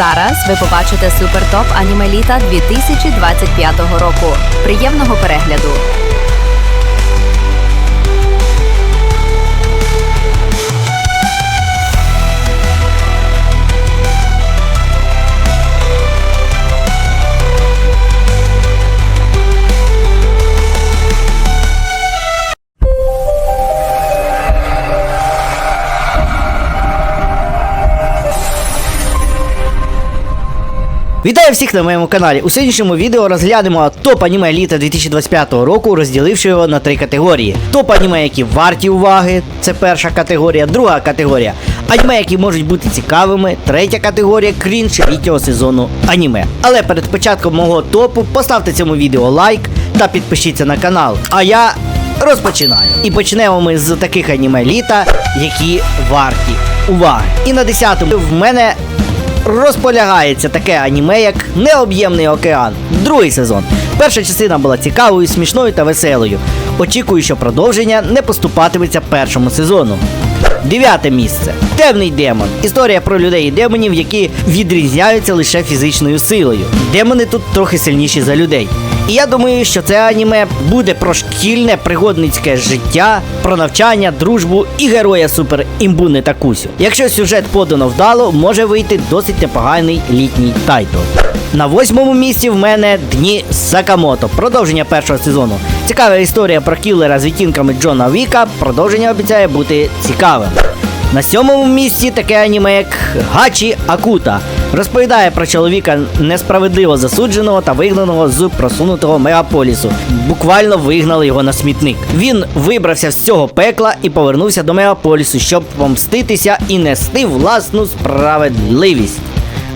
Зараз ви побачите супертоп аніме літа 2025 року. Приємного перегляду! Вітаю всіх на моєму каналі. У сьогоднішньому відео розглянемо топ аніме літа 2025 року, розділивши його на три категорії. Топ аніме, які варті уваги, це перша категорія, друга категорія. Аніме, які можуть бути цікавими, третя категорія крінж літнього сезону аніме. Але перед початком мого топу поставте цьому відео лайк та підпишіться на канал. А я розпочинаю. І почнемо ми з таких аніме літа, які варті уваги. І на 10-му в мене розполягається таке аніме, як Необ'ємний океан. Другий сезон. Перша частина була цікавою, смішною та веселою. Очікую, що продовження не поступатиметься першому сезону. Дев'яте місце. Темний демон. Історія про людей і демонів, які відрізняються лише фізичною силою. Демони тут трохи сильніші за людей. І я думаю, що це аніме буде про шкільне пригодницьке життя, про навчання, дружбу і героя супер імбуни Такусю. Якщо сюжет подано вдало, може вийти досить непоганий літній тайтл. На восьмому місці в мене Дні Сакамото, продовження першого сезону. Цікава історія про кілера з відтінками Джона Віка. Продовження обіцяє бути цікавим. На сьомому місці таке аніме, як Гачі Акута. Розповідає про чоловіка несправедливо засудженого та вигнаного з просунутого мегаполісу. Буквально вигнали його на смітник. Він вибрався з цього пекла і повернувся до мегаполісу, щоб помститися і нести власну справедливість.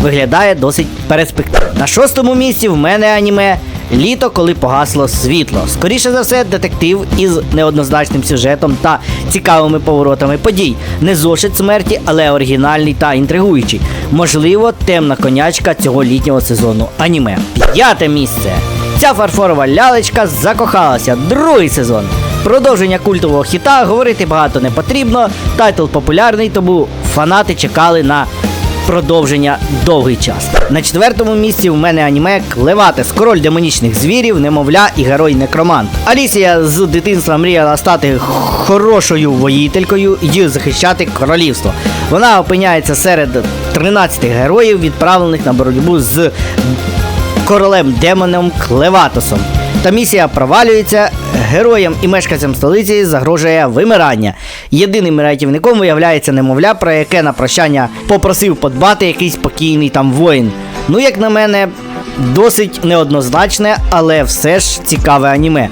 Виглядає досить перспективно. На шостому місці в мене аніме Літо, коли погасло світло. Скоріше за все, детектив із неоднозначним сюжетом та цікавими поворотами подій. Не зошит смерті, але оригінальний та інтригуючий. Можливо, темна конячка цього літнього сезону аніме. П'яте місце. Ця фарфорова лялечка закохалася. Другий сезон. Продовження культового хіта говорити багато не потрібно. Тайтл популярний, тому фанати чекали на продовження довгий час. На четвертому місці в мене аніме Клеватес, король демонічних звірів, немовля і герой некромант. Алісія з дитинства мріяла стати хорошою воїтелькою і захищати королівство. Вона опиняється серед 13 героїв, відправлених на боротьбу з королем демоном Клеватосом. Та місія провалюється, героям і мешканцям столиці загрожує вимирання. Єдиним рятівником виявляється немовля, про яке на прощання попросив подбати якийсь покійний там воїн. Ну, як на мене, досить неоднозначне, але все ж цікаве аніме.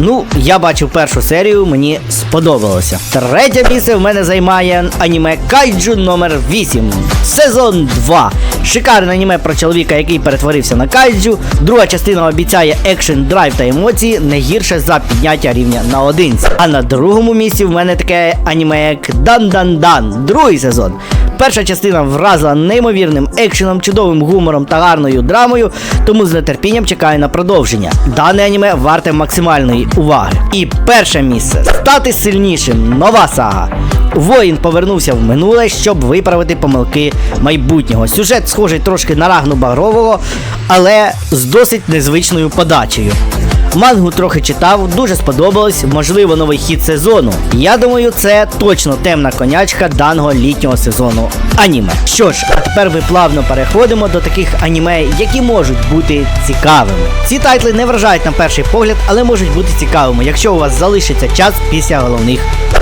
Ну, я бачив першу серію, мені сподобалося. Третє місце в мене займає аніме Кайджу номер 8 сезон 2. Шикарне аніме про чоловіка, який перетворився на кайджу. Друга частина обіцяє екшен, драйв та емоції не гірше за підняття рівня на одинці. А на другому місці в мене таке аніме як Дан-Дан-Дан, другий сезон. Перша частина вразила неймовірним екшеном, чудовим гумором та гарною драмою, тому з нетерпінням чекаю на продовження. Дане аніме варте максимальної уваги. І перше місце стати сильнішим. Нова сага. Воїн повернувся в минуле, щоб виправити помилки майбутнього. Сюжет схожий трошки на рагну Багрового, але з досить незвичною подачею. Мангу трохи читав, дуже сподобалось, можливо, новий хід сезону. Я думаю, це точно темна конячка даного літнього сезону аніме. Що ж, а тепер ми плавно переходимо до таких аніме, які можуть бути цікавими. Ці тайтли не вражають на перший погляд, але можуть бути цікавими, якщо у вас залишиться час після головних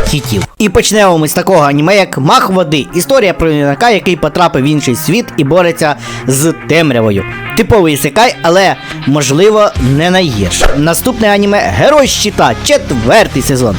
хітів. І почнемо ми з такого аніме, як Мах води. Історія про юнака, який потрапив в інший світ і бореться з темрявою. Типовий секай, але можливо не найгірше. Наступне аніме Герой щита, четвертий сезон.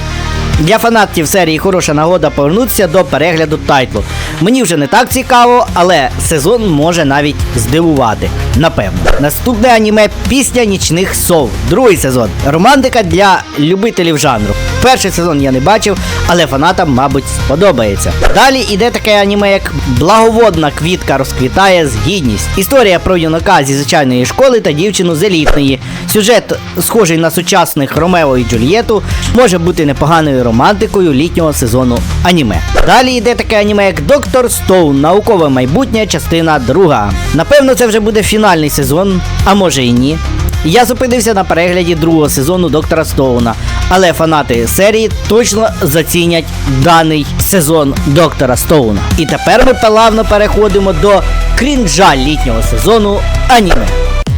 Для фанатів серії хороша нагода повернутися до перегляду тайтлу. Мені вже не так цікаво, але сезон може навіть здивувати. Напевно. Наступне аніме Пісня нічних сов. Другий сезон. Романтика для любителів жанру. Перший сезон я не бачив, але фанатам, мабуть, сподобається. Далі іде таке аніме, як Благоводна квітка розквітає з гідність. Історія про юнака зі звичайної школи та дівчину з елітної, Сюжет, схожий на сучасних Ромео і Джульєту, може бути непоганою романтикою літнього сезону аніме. Далі йде таке аніме, як Доктор Стоун, наукове майбутнє, частина друга. Напевно, це вже буде фінальний сезон, а може і ні. Я зупинився на перегляді другого сезону Доктора Стоуна, але фанати серії точно зацінять даний сезон Доктора Стоуна. І тепер ми плавно переходимо до крінжа літнього сезону аніме.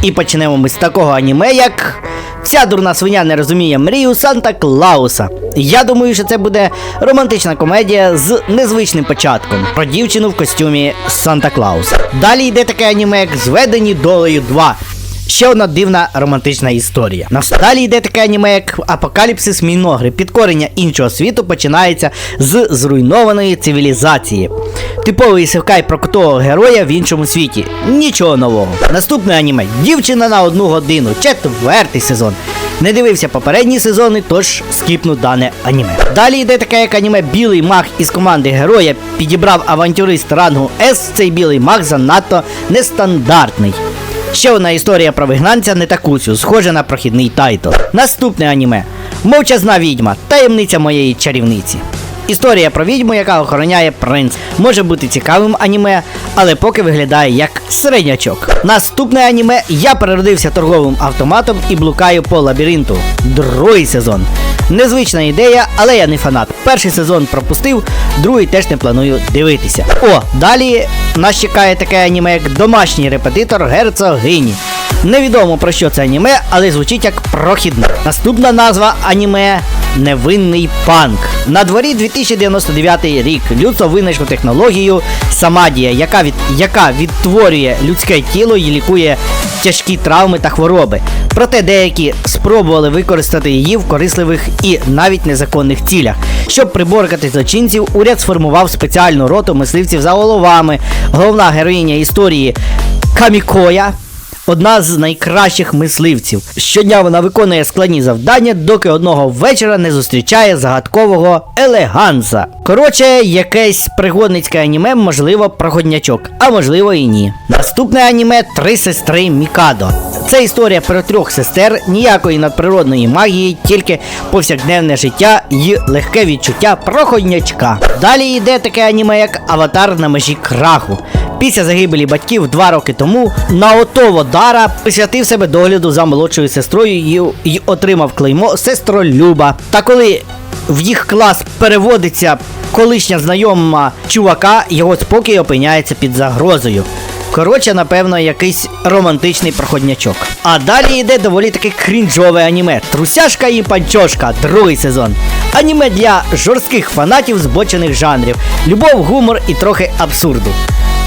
І почнемо ми з такого аніме, як Вся дурна свиня не розуміє мрію Санта Клауса. Я думаю, що це буде романтична комедія з незвичним початком про дівчину в костюмі Санта Клауса. Далі йде таке аніме, як Зведені долею 2. Ще одна дивна романтична історія. Далі йде таке аніме, як Апокаліпсис Міногри. Підкорення іншого світу починається з зруйнованої цивілізації. Типовий сивкай про крутого героя в іншому світі. Нічого нового. Наступне аніме Дівчина на одну годину. Четвертий сезон. Не дивився попередні сезони, тож скіпну дане аніме. Далі йде таке як аніме Білий маг із команди героя підібрав авантюрист рангу С. Цей білий маг занадто нестандартний. Ще одна історія про вигнанця не такусю, схожа на прохідний тайтл. Наступне аніме Мовчазна відьма, таємниця моєї чарівниці. Історія про відьму, яка охороняє принц. Може бути цікавим аніме, але поки виглядає як середнячок. Наступне аніме Я переродився торговим автоматом і блукаю по лабіринту. Другий сезон. Незвична ідея, але я не фанат. Перший сезон пропустив, другий теж не планую дивитися. О, далі нас чекає таке аніме, як домашній репетитор герцогині. Невідомо про що це аніме, але звучить як прохідне. Наступна назва аніме Невинний панк. На дворі 2099 рік людство винайшло технологію Самадія, яка, від, яка відтворює людське тіло і лікує тяжкі травми та хвороби. Проте деякі спробували використати її в корисливих і навіть незаконних цілях. Щоб приборкати злочинців, уряд сформував спеціальну роту мисливців за головами. Головна героїня історії Камікоя. Одна з найкращих мисливців. Щодня вона виконує складні завдання, доки одного вечора не зустрічає загадкового елеганса. Коротше, якесь пригодницьке аніме, можливо, проходнячок, а можливо і ні. Наступне аніме Три сестри Мікадо. Це історія про трьох сестер, ніякої надприродної магії, тільки повсякденне життя і легке відчуття проходнячка. Далі йде таке аніме, як Аватар на межі краху. Після загибелі батьків два роки тому Наото Дара присвятив себе догляду за молодшою сестрою і отримав клеймо сестролюба. Та коли в їх клас переводиться колишня знайома чувака, його спокій опиняється під загрозою. Коротше, напевно, якийсь романтичний проходнячок. А далі йде доволі таки крінжове аніме. Трусяшка і панчошка, другий сезон. Аніме для жорстких фанатів збочених жанрів. Любов, гумор і трохи абсурду.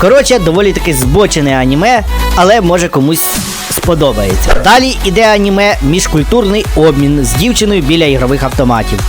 Коротше, доволі таки збочене аніме, але може комусь сподобається. Далі іде аніме міжкультурний обмін з дівчиною біля ігрових автоматів.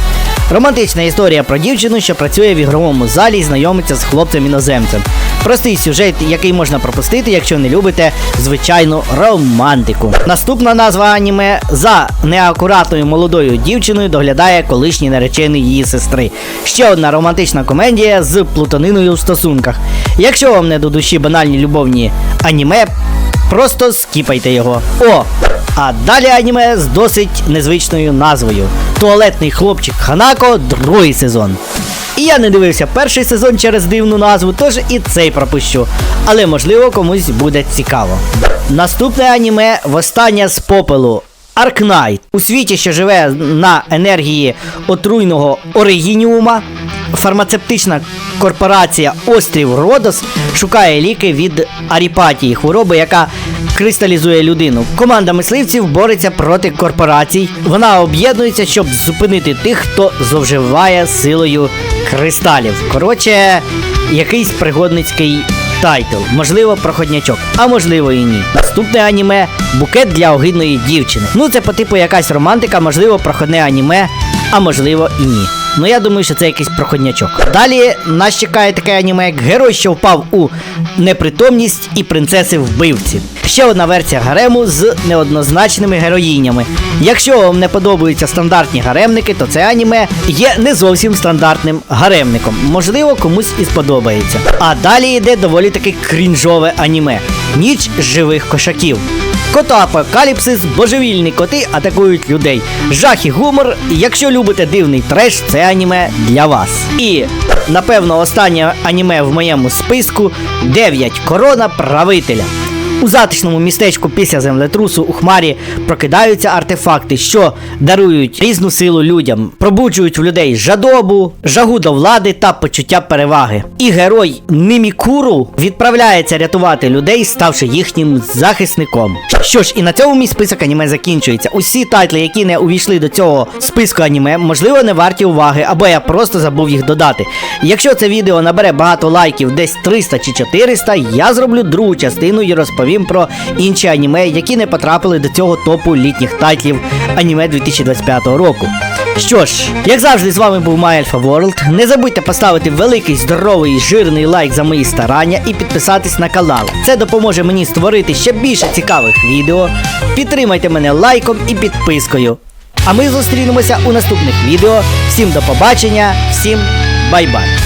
Романтична історія про дівчину, що працює в ігровому залі і знайомиться з хлопцем-іноземцем. Простий сюжет, який можна пропустити, якщо не любите звичайну романтику. Наступна назва аніме за неакуратною молодою дівчиною доглядає колишній наречений її сестри. Ще одна романтична комедія з плутаниною в стосунках. Якщо вам не до душі банальні любовні аніме, просто скіпайте його. О! А далі аніме з досить незвичною назвою Туалетний хлопчик Ханако, другий сезон. І я не дивився перший сезон через дивну назву, тож і цей пропущу. Але можливо комусь буде цікаво. Наступне аніме Восстання з попелу. Аркнайт у світі, що живе на енергії отруйного оригініума, фармацевтична корпорація Острів Родос шукає ліки від аріпатії, хвороби, яка кристалізує людину. Команда мисливців бореться проти корпорацій. Вона об'єднується, щоб зупинити тих, хто зловживає силою кристалів. Коротше, якийсь пригодницький тайтл, можливо, проходнячок, а можливо і ні. Наступне аніме букет для огидної дівчини. Ну, це по типу якась романтика, можливо, проходне аніме, а можливо і ні. Ну я думаю, що це якийсь проходнячок. Далі нас чекає таке аніме, як герой, що впав у непритомність і принцеси вбивці. Ще одна версія гарему з неоднозначними героїнями. Якщо вам не подобаються стандартні гаремники, то це аніме є не зовсім стандартним гаремником. Можливо, комусь і сподобається. А далі йде доволі таки крінжове аніме. Ніч живих кошаків. Котоапокаліпсис, божевільні коти атакують людей. Жах і гумор. Якщо любите дивний треш, це аніме для вас. І напевно останнє аніме в моєму списку 9 корона правителя. У затишному містечку після землетрусу у хмарі прокидаються артефакти, що дарують різну силу людям, пробуджують в людей жадобу, жагу до влади та почуття переваги. І герой Нимікуру відправляється рятувати людей, ставши їхнім захисником. Що ж, і на цьому мій список аніме закінчується. Усі тайтли, які не увійшли до цього списку аніме, можливо, не варті уваги, або я просто забув їх додати. Якщо це відео набере багато лайків, десь 300 чи 400, я зроблю другу частину і розповім про інші аніме, які не потрапили до цього топу літніх тайтлів аніме 2025 року. Що ж, як завжди, з вами був MyAlpha World. Не забудьте поставити великий, здоровий, жирний лайк за мої старання і підписатись на канал. Це допоможе мені створити ще більше цікавих відео. Підтримайте мене лайком і підпискою. А ми зустрінемося у наступних відео. Всім до побачення, всім бай-бай!